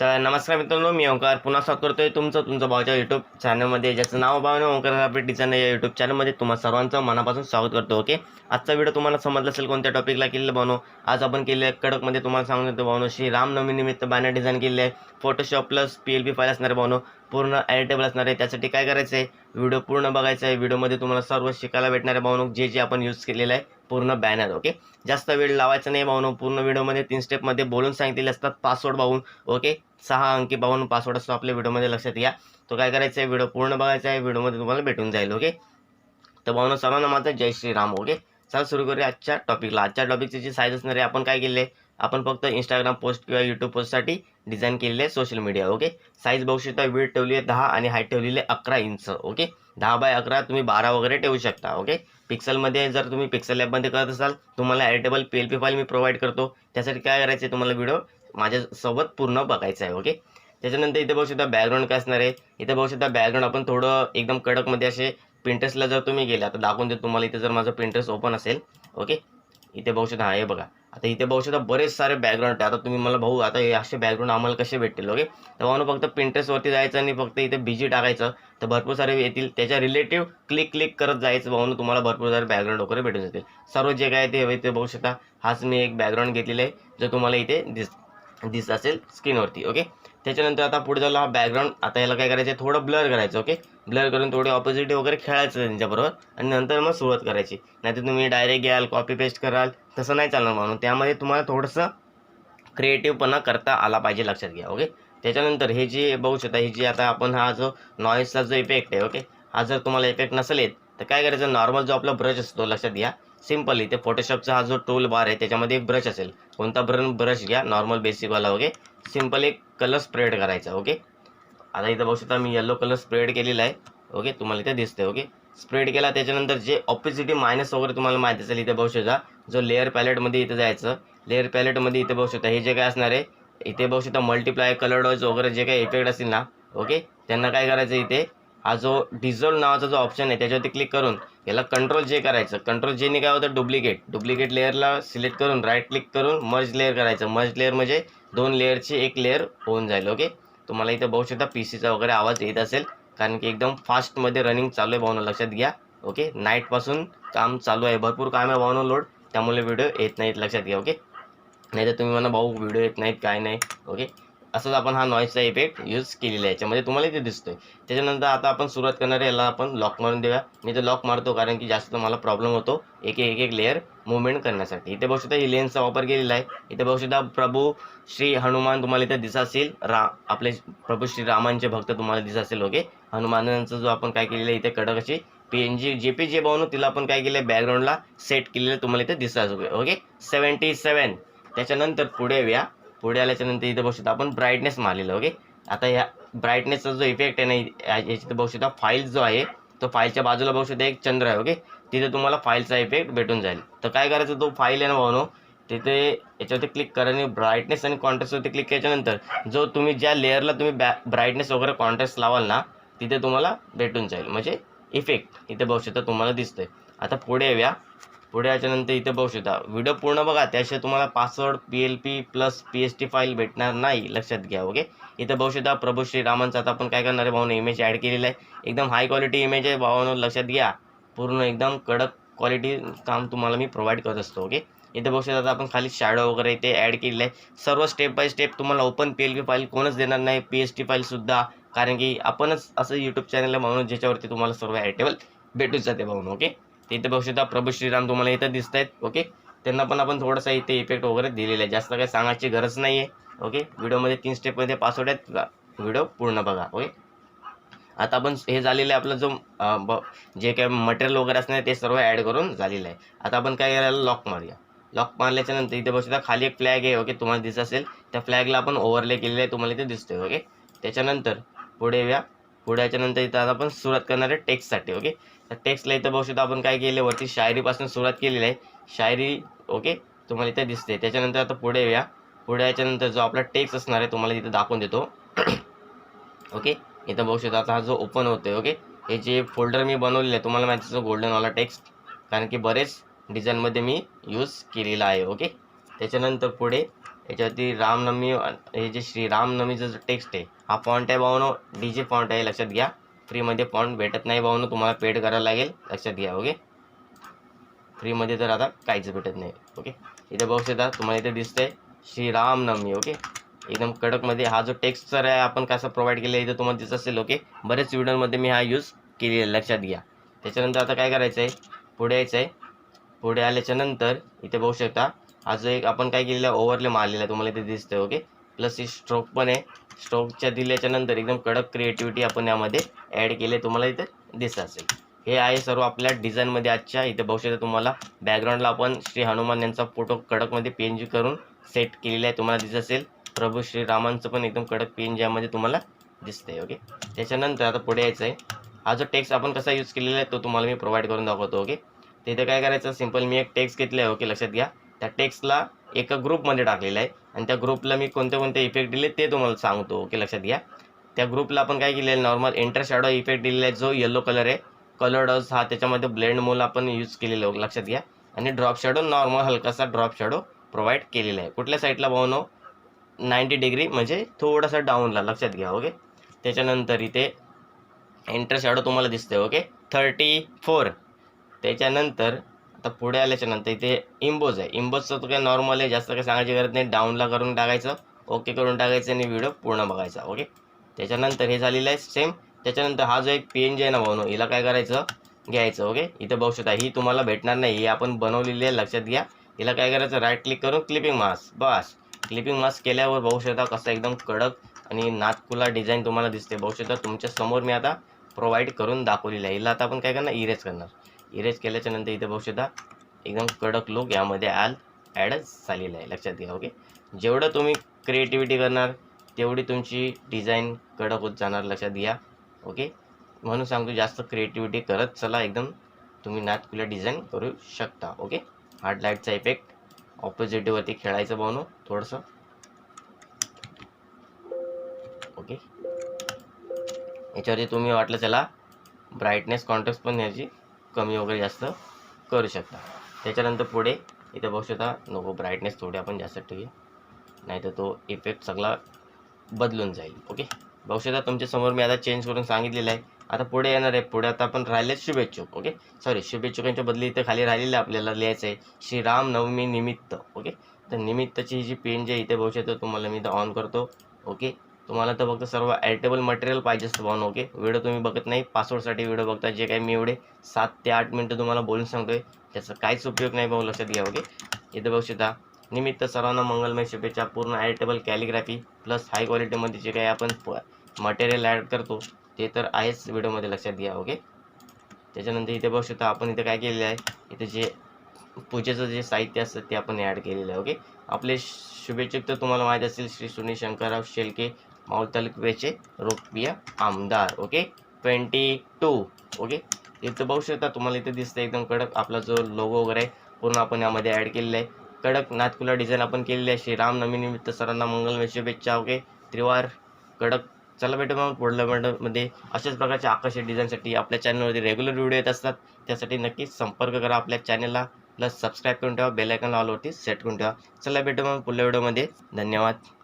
तर नमस्कार मित्रांनो मी ओंकार पुन्हा स्वागत करतोय तुमचं तुमचं भाऊच्या यूट्यूब चॅनलमध्ये ज्याचं नाव भावने ओंकार ग्राफिक डिझाईन या यूट्यूब चॅनलमध्ये तुम्हा सर्वांचं मनापासून स्वागत करतो ओके आजचा व्हिडिओ तुम्हाला समजला असेल कोणत्या टॉपिकला केलेलं बनव आज आपण केले कडकमध्ये तुम्हाला सांगून देतो भावनो श्री रामनवमी निमित्त बॅनर डिझाईन केले आहे. Photoshop plus P L B file असणारे भावनो पूर्ण एडिटेबल असणार आहे. त्यासाठी काय करायचं आहे व्हिडिओ पूर्ण बघायचा आहे. व्हिडिओमध्ये तुम्हाला सर्व शिकायला भेटणार आहे. भावनो जे जे आपण यूज केलेलं आहे पूर्ण बॅनर ओके जास्त वेळ लावायचा नाही भावनो पूर्ण व्हिडिओमध्ये तीन स्टेपमध्ये बोलून सांगितलेले असतात. पासवर्ड पाहून ओके सहा अंकी पाहून पासवर्ड असतो आपल्या व्हिडिओमध्ये लक्षात घ्या. तो काय करायचा आहे व्हिडिओ पूर्ण बघायचा आहे. व्हिडिओमध्ये तुम्हाला भेटून जाईल ओके तर भावनो सर्वांना माझं जय श्रीराम ओके चला सुरू करूया आजच्या टॉपिकला आजच्या टॉपिकची जी साईज असणार आहे आपण काय केले? आहे आपण फक्त इंस्टाग्राम पोस्ट किंवा यूट्यूब पोस्टसाठी डिझाईन केलेले आहे सोशल मीडिया ओके साईज बघू शकता वीड ठेवली आहे दहा आणि हाईट ठेवलेली आहे अकरा इंच ओके दहा बाय अकरा तुम्ही बारा वगैरे ठेवू शकता ओके पिक्सलमध्ये जर तुम्ही पिक्सल ॲपमध्ये करत असाल तुम्हाला editable P L P file मी प्रोव्हाइड करतो. त्यासाठी काय करायचं आहे तुम्हाला व्हिडिओ माझ्यासोबत पूर्ण बघायचा आहे ओके त्याच्यानंतर इथे बघू शकता बॅकग्राऊंड काय असणार आहे. इथे बघू शकता बॅकग्राऊंड आपण थोडं एकदम कडकमध्ये असे पिंटर्सला जर तुम्ही गेला तर दाखवून देतो तुम्हाला. इथे जर माझं पिंटर्स ओपन असेल ओके इथे बघू शकता हा हे बघा. आता इथे बघू शकता बरेच सारे बॅकग्राऊंड आहे आता तुम्ही मला भाऊ आता हे असे बॅकग्राऊंड आम्हाला कसे भेटतील ओके तर भाऊ फक्त पिंटरेस्टवरती जायचं आणि फक्त इथे बिजी टाकायचं तर भरपूर सारे येतील. त्याच्या रिलेटिव्ह क्लिक क्लिक करत जायचं भाऊ तुम्हाला भरपूर सारे बॅकग्राऊंड वगैरे भेटून जातील. सर्व जे काय ते इथे बघू शकता. हाच मी एक बॅकग्राऊंड घेतलेला आहे जो तुम्हाला इथे दिस दिसत असेल स्क्रीनवरती ओके त्याच्यानंतर आता पुढे झाला हा बॅकग्राऊंड आता याला काय करायचं आहे थोडं ब्लर करायचं ओके ब्लर करून थोडे ऑपोजिट वगैरे खेळायचं त्यांच्याबरोबर. आणि नंतर मग सुरुवात करायची. नाहीतर तुम्ही डायरेक्ट घ्याल कॉपी पेस्ट कराल. तसं नाही चालणार म्हणून त्यामध्ये तुम्हाला थोडंसं क्रिएटिव्हपणा करता आला पाहिजे लक्षात घ्या ओके त्याच्यानंतर हे जे बघू शकता हे जे आता आपण हा जो नॉईजचा जो इफेक्ट आहे ओके हा जर तुम्हाला इफेक्ट नसेल येत तर काय करायचं? नॉर्मल जो आपला ब्रश असतो लक्षात घ्या. सिंपल इथे फोटोशॉपचा हा जो टूल बार आहे त्याच्यामध्ये एक ब्रश असेल. कोणता ब्रन ब्रश घ्या नॉर्मल बेसिकवाला ओके सिंपल एक कलर स्प्रेड करायचा ओके आता इथं बघू शकता मी येलो कलर स्प्रेड केलेला आहे ओके तुम्हाला इथे दिसते ओके स्प्रेड केला त्याच्यानंतर जे ऑपोजिटी मायनस वगैरे तुम्हाला माहिती असेल इथे बघू शकता. जो लेअर पॅलेटमध्ये इथे जायचं लेअर पॅलेटमध्ये इथे बघू शकता हे जे काय असणार आहे इथे बघू शकता मल्टिप्लाय कलर डॉज वगैरे जे काही इफेक्ट असतील ना ओके त्यांना काय करायचं इथे? हा जो डिझॉल्व नावाचा जो ऑप्शन आहे त्याच्यावरती क्लिक करून याला कंट्रोल जे करायचं. कंट्रोल जेने काय होतं? डुप्लिकेट डुप्लिकेट लेअरला सिलेक्ट करून राईट क्लिक करून मर्ज लेअर करायचं. मर्ज लेअर म्हणजे दोन लेअरची एक लेअर होऊन जाईल ओके तुम्हाला इथं बघू शकता पी सीचा वगैरे आवाज येत असेल कारण की एकदम फास्टमध्ये रनिंग चालू आहे भावना लक्षात घ्या ओके नाईटपासून काम चालू आहे. भरपूर काम आहे भावना लोड त्यामुळे व्हिडिओ येत नाहीत लक्षात घ्या ओके नाही तर तुम्ही म्हणा भाऊ व्हिडिओ येत नाहीत काय नाही ओके असंच आपण हा नॉईजचा इफेक्ट यूज केलेला आहे. याच्यामध्ये तुम्हाला इथे दिसतोय. त्याच्यानंतर आता आपण सुरुवात करणार आहे. याला आपण लॉक मारून देऊया. मी तर लॉक मारतो कारण की जास्त मला प्रॉब्लेम होतो. एक एक एक लेअर मुवमेंट करण्यासाठी. इथे बघू शकता ही लेन्सचा वापर केलेला आहे. इथे बघू शकता प्रभू श्री हनुमान तुम्हाला इथे दिसत असेल रा आपले प्रभू श्री रामांचे भक्त तुम्हाला दिसत असेल ओके हनुमानांचा जो आपण काय केलेलं आहे इथे कडक अशी पी एन जी जे पी जे बनवून तिला आपण काय केलं आहे बॅकग्राऊंडला सेट केलेलं तुम्हाला इथे दिसत ओके सेवन्टी सेवन त्याच्यानंतर पुढे येऊया. पुढे आल्याच्यानंतर इथे बघू शकता आपण ब्राईटनेस मारलेलं ओके आता ह्या ब्राईटनेसचा जो इफेक्ट आहे ना या- याच्यात बघू शकता फाईल जो आहे तो फाईलच्या बाजूला बघू शकता एक चंद्र आहे ओके तिथे तुम्हाला फाईलचा इफेक्ट भेटून जाईल. तर काय करायचं तो फाईल आहे ना भाऊ तिथे याच्यावरती क्लिक करा आणि ब्राईटनेस आणि कॉन्ट्रास्टवरती क्लिक केल्याच्यानंतर जो तुम्ही ज्या लेअरला तुम्ही बॅ ब्राईटनेस वगैरे कॉन्ट्रास्ट लावाल ना तिथे तुम्हाला भेटून जाईल. म्हणजे इफेक्ट इथे बघू शकता तुम्हाला दिसतंय. आता पुढे येऊया. पुढे याच्यानंतर इथे बघू शकता. व्हिडिओ पूर्ण बघा त्याशिवाय तुम्हाला password P L P plus P S T file भेटणार नाही लक्षात घ्या ओके इथे बघू शकता प्रभू श्रीरामांचा आता आपण काय करणार आहे भाऊने इमेज ॲड केलेलं आहे. एकदम हाय क्वालिटी इमेज आहे भावानं लक्षात घ्या. पूर्ण एकदम कडक क्वालिटी काम तुम्हाला मी प्रोव्हाइड करत असतो ओके इथे बघू शकता आपण खाली शॅडो वगैरे इथे ॲड केलेलं आहे. सर्व स्टेप बाय स्टेप तुम्हाला open P L P file कोणच देणार नाही पी एस टी फाईलसुद्धा कारण की आपणच असं यूट्यूब चॅनल आहे म्हणून ज्याच्यावरती तुम्हाला सर्व ॲटेबल भेटून जाते भाऊन ओके इथे बघू शकता प्रभू श्रीराम तुम्हाला इथं दिसत आहेत ओके? त्यांना पण आपण थोडासा इथे इफेक्ट वगैरे दिलेला आहे. जास्त काही सांगायची गरज नाही आहे ओके? व्हिडिओमध्ये तीन स्टेपमध्ये पासवर्ड आहेत. व्हिडिओ पूर्ण बघा ओके? आता आपण हे झालेलं आहे आपलं जो ब जे काही मटेरियल वगैरे असणार ते सर्व ॲड करून झालेलं आहे. आता आपण काय करायला लॉक मारूया. लॉक मारल्याच्या नंतर इथे बघू शकता खाली एक फ्लॅग आहे ओके? तुम्हाला दिसत असेल. त्या फ्लॅगला आपण ओव्हरले केलेलं आहे तुम्हाला इथे दिसतोय ओके? त्याच्यानंतर पुढे येऊया. पुढे याच्यानंतर इथं आता आपण सुरुवात करणार आहे टेक्स्टसाठी ओके? तर टेक्स्टला इथं बघू शकतो आपण काय केलं वरती शायरीपासून सुरुवात केलेली आहे. शायरी ओके तुम्हाला इथे दिसते. त्याच्यानंतर आता पुढे येऊया. पुढे याच्यानंतर जो आपला टेक्स्ट असणार आहे तुम्हाला इथे दाखवून देतो. ओके इथं बघू शकतो आता हा जो ओपन होतो ओके हे जे फोल्डर मी बनवलेलं आहे तुम्हाला माहिती आहे गोल्डनवाला टेक्स्ट कारण की बरेच डिझाईनमध्ये मी यूज केलेला आहे ओके त्याच्यानंतर पुढे याच्यावरती रामनवमी हे जे श्री रामनवमीचा जो टेक्स्ट आहे हा फॉन्ट आहे भावनो. डी जे फॉन्ट आहे लक्षात घ्या. फ्रीमध्ये फॉन्ट भेटत नाही भाऊ तुम्हाला पेड करायला लागेल. लक्षात घ्या ओके? फ्रीमध्ये तर आता काहीच भेटत नाही ओके? इथे बघू शकता तुम्हाला इथे दिसतंय श्री रामनवमी ओके? एकदम कडकमध्ये हा जो टेक्स्ट सर आहे आपण कसा प्रोव्हाइड केला इथे तुम्हाला दिसत असेल ओके? बरेच व्हिडिओमध्ये मी हा यूज केलेला आहे, लक्षात घ्या. त्याच्यानंतर आता काय करायचं आहे पुढे यायचं आहे पुढे आल्याच्यानंतर इथे बघू शकता हा जो एक आपण काय केलेला ओव्हरले मारलेला आहे तुम्हाला इथे दिसतंय ओके? प्लस ही स्ट्रोक पण आहे. स्ट्रोकच्या दिल्याच्या नंतर एकदम कडक क्रिएटिव्हिटी आपण यामध्ये ॲड केले तुम्हाला इथे दिसत असेल. हे आहे सर्व आपल्या डिझाईनमध्ये आजच्या. इथे बघू शकता तुम्हाला बॅकग्राऊंडला आपण श्री हनुमान यांचा फोटो कडकमध्ये पी एन जी करून सेट केलेला आहे तुम्हाला दिसत असेल. प्रभू श्रीरामांचं पण एकदम कडक पी एन जी यामध्ये तुम्हाला दिसतंय ओके त्याच्यानंतर आता पुढे यायचं आहे हा जो टेक्स्ट आपण कसा यूज केलेला आहे तो तुम्हाला मी प्रोव्हाइड करून दाखवतो ओके तिथे काय करायचं सिंपल मी एक टेक्स्ट घेतलं आहे ओके लक्षात घ्या. त्या टेक्स्टला एका ग्रुपमध्ये टाकलेला आहे. आणि त्या ग्रुपला मी कोणते कोणते इफेक्ट दिले ते तुम्हाला सांगतो. ओके लक्षात घ्या. त्या ग्रुपला आपण काय केलेलं आहे? नॉर्मल इंटर शॅडो इफेक्ट दिलेला आहे जो येलो कलर आहे. कलर्डस हा त्याच्यामध्ये ब्लेंड मोल आपण यूज केलेला आहे लक्षात घ्या. आणि ड्रॉप शॅडो नॉर्मल हलकासा ड्रॉप शॅडो प्रोव्हाइड केलेला आहे. कुठल्या साईडला भावनो? नाईंटी डिग्री म्हणजे थोडासा डाऊनला लक्षात घ्या ओके? त्याच्यानंतर इथे एंटर शॅडो तुम्हाला दिसते ओके? थर्टी फोर त्याच्यानंतर आता पुढे आल्याच्यानंतर इथे इम्बोज आहे. इम्बोजचं तो काय नॉर्मल आहे जास्त काही सांगायची गरज नाही. डाऊनला करून टाकायचं ओके करून टाकायचं आणि व्हिडिओ पूर्ण बघायचा ओके त्याच्यानंतर हे झालेलं आहे सेम त्याच्यानंतर हा जो एक पेन जे आहे ना भाऊ हिला काय करायचं? घ्यायचं ओके इथे बघू शकता ही तुम्हाला भेटणार नाही. ही आपण बनवलेली आहे लक्षात घ्या. हिला काय करायचं? राईट क्लिक करून क्लिपिंग मास्क बस. क्लिपिंग मास्क केल्यावर बघू शकता कसं एकदम कडक आणि नातकुला डिझाईन तुम्हाला दिसते. बघू शकता तुमच्यासमोर मी आता प्रोव्हाइड करून दाखवलेलं आहे. हिला आता आपण काय करणार? इरेज करणार. इरेज केल्याच्यानंतर इथे बघू शकता एकदम कडक लुक यामध्ये आल ॲडच झालेला आहे. लक्षात घ्या ओके जेवढं तुम्ही क्रिएटिव्हिटी करणार तेवढी तुमची डिझाईन कडक होत जाणार लक्षात घ्या ओके म्हणून सांगतो जास्त क्रिएटिव्हिटी करत चला एकदम तुम्ही नातकुला डिझाईन करू शकता ओके हार्ड लाईटचा इफेक्ट ऑपोजिटिव्हवरती खेळायचं बनू थोडंसं ओके याच्यावरती तुम्ही वाटलं चला ब्राईटनेस कॉन्ट्रास्ट पण याची कमी वगैरे जास्त करू शकता. त्याच्यानंतर पुढे इथे बघू शकता नको ब्राईटनेस थोडी आपण जास्त ठेवूया. नाहीतर तो इफेक्ट सगळा बदलून जाईल. ओके बघू शकता तुमच्यासमोर मी आता चेंज करून सांगितलेलं आहे. आता पुढे येणार आहे. पुढे आता आपण राहिले शुभेच्छुक. ओके सॉरी शुभेच्छुकांच्या बदली इथे खाली राहिलेलं आहे आपल्याला लिहायचं आहे. श्रीराम नवमी निमित्त. ओके तर निमित्तची ही जी पेन जी आहे इथे बघू शकतो तुम्हाला मी इथं ऑन करतो. ओके तुम्हाला तर फक्त सर्व ॲडिटेबल मटेरियल पाहिजे असतं भाऊन ओके व्हिडिओ तुम्ही बघत नाही पासवर्डसाठी व्हिडिओ बघता जे काही मी एवढे सात ते आठ मिनटं तुम्हाला बोलून सांगतोय त्याचा काहीच उपयोग नाही भाऊ लक्षात घ्या ओके इथं बघू शकता निमित्त सर्वांना मंगलमय शुभेच्छा पूर्ण ॲडिटेबल कॅलिग्राफी प्लस हाय क्वालिटीमध्ये जे काही आपण मटेरियल ॲड करतो ते तर आहेच व्हिडिओमध्ये लक्षात घ्या ओके त्याच्यानंतर इथे बघू शकता आपण इथे काय केलेलं आहे इथे जे पूजेचं जे साहित्य असतं ते आपण ॲड केलेलं आहे ओके आपले शुभेच्छुक तर तुम्हाला माहीत असेल श्री सुनील शंकरराव शेलके माऊल तालुक्याचे रोकप्रिय आमदार ओके? Twenty two okay? इथं बघू शकता तुम्हाला इथे दिसतं एकदम कडक आपला जो लोगो वगैरे आहे पूर्ण आपण यामध्ये ॲड केलेला आहे. कडक नाथकुला डिझाईन आपण केलेली आहे. श्रीरामनवमी निमित्त सरांना मंगलमय शुभेच्छा ओके? त्रिवार कडक. चला भेटू मग पुढल्या मध्ये अशाच प्रकारच्या आकर्षक डिझाईनसाठी आपल्या चॅनलवरती रेग्युलर व्हिडिओ येत असतात. त्यासाठी नक्कीच संपर्क करा आपल्या चॅनलला प्लस सबस्क्राईब करून ठेवा. बेलायकन ऑलवरती सेट करून ठेवा. चला भेटू मग पुढल्या व्हिडिओमध्ये धन्यवाद.